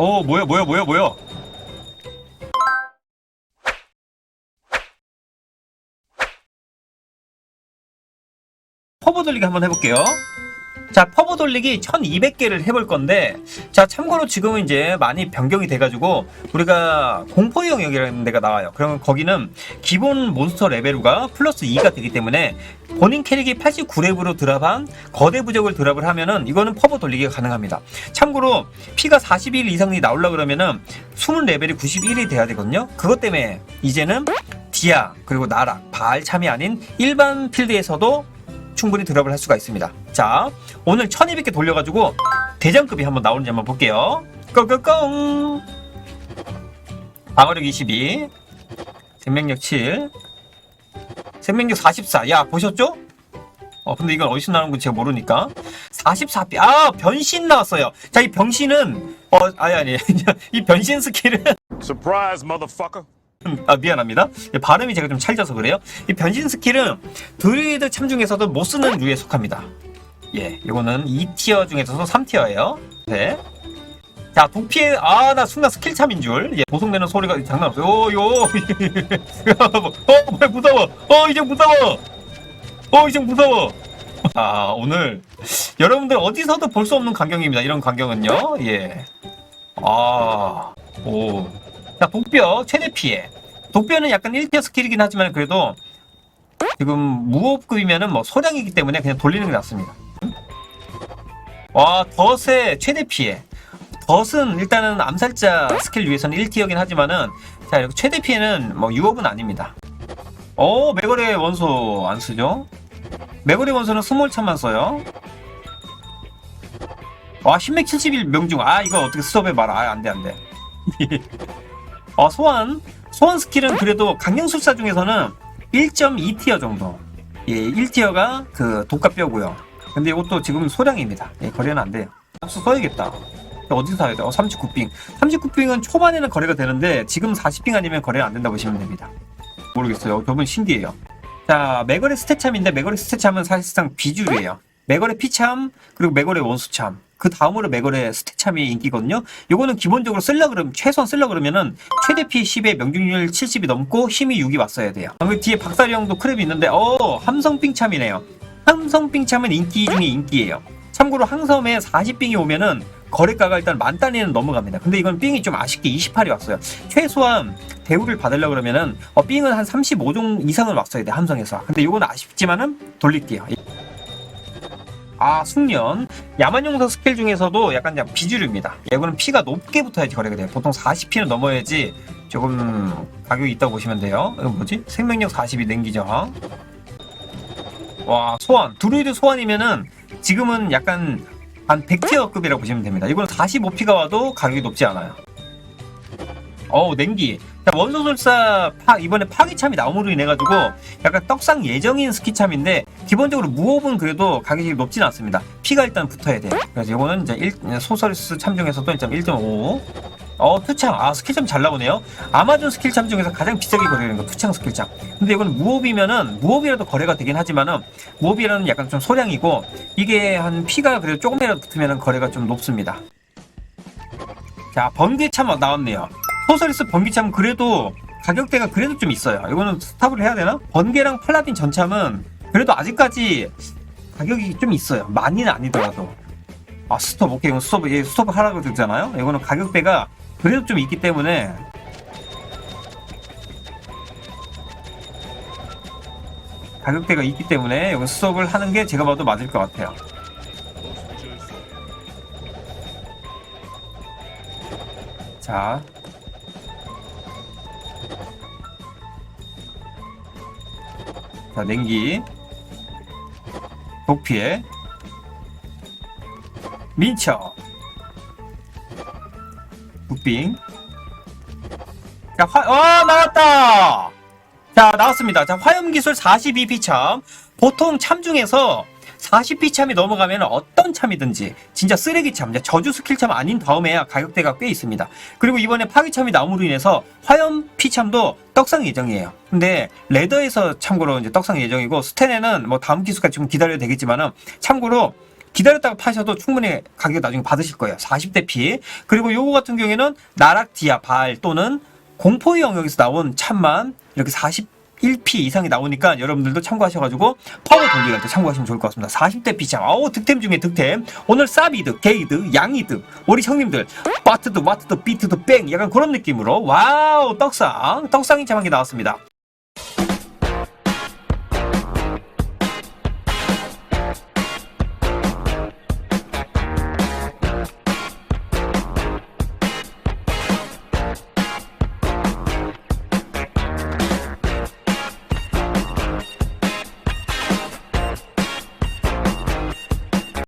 어 뭐야 뭐야 뭐야 뭐야? 퍼버 돌리기 한번 해볼게요 자 퍼버 돌리기 1200개를 해볼 건데 자 참고로 지금은 이제 많이 변경이 돼가지고 우리가 공포의 영역이라는 데가 나와요. 그러면 거기는 기본 몬스터 레벨우가 플러스 2가 되기 때문에 본인 캐릭이 89렙으로 드랍한 거대 부적을 드랍을 하면은 이거는 퍼버 돌리기가 가능합니다. 참고로 피가 41 이상이 나오려 그러면은 숨은 레벨이 91이 돼야 되거든요. 그것 때문에 이제는 디아 그리고 나락 바알 참이 아닌 일반 필드에서도 충분히 드랍을 할 수가 있습니다. 자, 오늘 1200개 돌려가지고 대장급이 한번 나오는지 한번 볼게요. 꽁꽁꽁! 방어력 22, 생명력 7, 생명력 44. 야, 보셨죠? 어, 근데 이건 어디서 나오는 건지 제가 모르니까. 44피. 아, 변신 나왔어요. 자, 이 변신은, 어, 아니, 아니. 이 변신 스킬은 Surprise, motherfucker. 아 미안합니다. 예, 발음이 제가 좀 찰져서 그래요. 이 변신 스킬은 드루이드 참 중에서도 못 쓰는 류에 속합니다. 예, 이거는 2티어 중에서도 3티어예요. 네. 자, 도피에 아, 나 순간 스킬 참인 줄. 예, 보송되는 소리가 장난 없어요. 오, 요. 어, 왜 무서워? 어, 이제 무서워. 어, 이제 무서워. 아, 오늘 여러분들 어디서도 볼 수 없는 광경입니다. 이런 광경은요. 예. 아, 오. 자, 독뼈 최대 피해. 독뼈는 약간 1티어 스킬이긴 하지만 그래도 지금 무호흡급이면은 뭐 소량이기 때문에 그냥 돌리는 게 낫습니다. 와, 덫의 최대 피해. 덫은 일단은 암살자 스킬 위해서는 1티어긴 하지만은 자, 이렇게 최대 피해는 뭐 유업은 아닙니다. 어, 메거레 원소 안 쓰죠? 메거레 원소는 스몰차만 써요. 와, 신맥 71 명중. 아, 이거 어떻게 수업해 봐라. 아, 안 돼, 안 돼. 어, 소환. 소환 스킬은 그래도 강령술사 중에서는 1.2티어 정도. 예, 1티어가 그 독가뼈고요. 근데 이것도 지금 소량입니다. 예, 거래는 안 돼요. 값수 써야겠다. 어디서 사야 돼? 어, 39빙. 39빙은 초반에는 거래가 되는데 지금 40빙 아니면 거래가 안 된다 보시면 됩니다. 모르겠어요. 저분 신기해요. 자, 메거레 스태참인데 메거레 스태참은 사실상 비주류예요. 메거레 피참 그리고 메거레 원수참. 그 다음으로 메거레 스태참이 인기거든요. 요거는 기본적으로 쓸려 그러면 최소한 쓸려 그러면은 최대 피 10에 명중률 70이 넘고 힘이 6이 왔어야 돼요. 그 뒤에 박사리 형도 크랩이 있는데 어 함성빙참이네요. 함성빙참은 인기 중에 인기예요. 참고로 항섬에 40빙이 오면은 거래가가 일단 만 단위는 넘어갑니다. 근데 이건 빙이 좀 아쉽게 28이 왔어요. 최소한 대우를 받으려고 그러면은 어, 빙은 한 35종 이상은 왔어야 돼 함성에서. 근데 이건 아쉽지만은 돌릴게요. 아 숙련 야만용사 스킬 중에서도 약간 그냥 비주류입니다. 이거는 피가 높게 붙어야지 거래가 돼요. 보통 40피는 넘어야지 조금 가격이 있다고 보시면 돼요. 이거 뭐지? 생명력 40이 냉기저항. 와 소환 드루이드 소환이면은 지금은 약간 한 100티어급이라고 보시면 됩니다. 이거는 45피가 와도 가격이 높지 않아요. 어우 냉기 자, 원소술사 파, 이번에 파기참이 나옴으로 인해가지고 약간 떡상 예정인 스키참인데 기본적으로 무호흡은 그래도 가격이 높지는 않습니다 피가 일단 붙어야 돼요 그래서 이거는 이제 1, 소서리스 참 중에서도 일단 1.5 어, 투창. 아, 스킬참 잘 나오네요. 아마존 스킬참 중에서 가장 비싸게 거래되는 거, 투창 스킬참. 근데 이거는 무호흡이면은, 무호흡이라도 거래가 되긴 하지만은, 무호흡이라는 약간 좀 소량이고, 이게 한 피가 그래도 조금이라도 붙으면 거래가 좀 높습니다. 자, 번개참 나왔네요. 소서리스 번개참 그래도 가격대가 그래도 좀 있어요. 이거는 스탑을 해야 되나? 번개랑 팔라딘 전참은 그래도 아직까지 가격이 좀 있어요. 많이는 아니더라도. 아, 스톱, 오케이. 이건 스톱, 얘 스톱을 하라고 그러잖아요? 이거는 가격대가 그래도 좀 있기 때문에 가격대가 있기 때문에 이건 스톱을 하는 게 제가 봐도 맞을 것 같아요. 자. 자, 냉기. 독피해. 민처. 국빙. 자, 화, 어, 나왔다! 자, 나왔습니다. 자, 화염기술 42피참. 보통 참 중에서 40p 참이 넘어가면 어떤 참이든지 진짜 쓰레기 참, 저주 스킬 참 아닌 다음에야 가격대가 꽤 있습니다. 그리고 이번에 파괴 참이 나옴으로 인해서 화염 피 참도 떡상 예정이에요. 근데 레더에서 참고로 이제 떡상 예정이고 스탠에는 뭐 다음 기수까지 좀 기다려야 되겠지만 참고로 기다렸다가 파셔도 충분히 가격 나중에 받으실 거예요. 40대 피. 그리고 요거 같은 경우에는 나락 디아 발 또는 공포의 영역에서 나온 참만 이렇게 40 1P 이상이 나오니까 여러분들도 참고하셔가지고 파워 돌리갈 때 참고하시면 좋을 것 같습니다. 40대 피참 아우 득템 중에 득템. 오늘 싸비드, 게이드, 양이드 우리 형님들 바트드, 와트드, 비트드, 뺑. 약간 그런 느낌으로. 와우 떡상. 떡상이 참한 게 나왔습니다.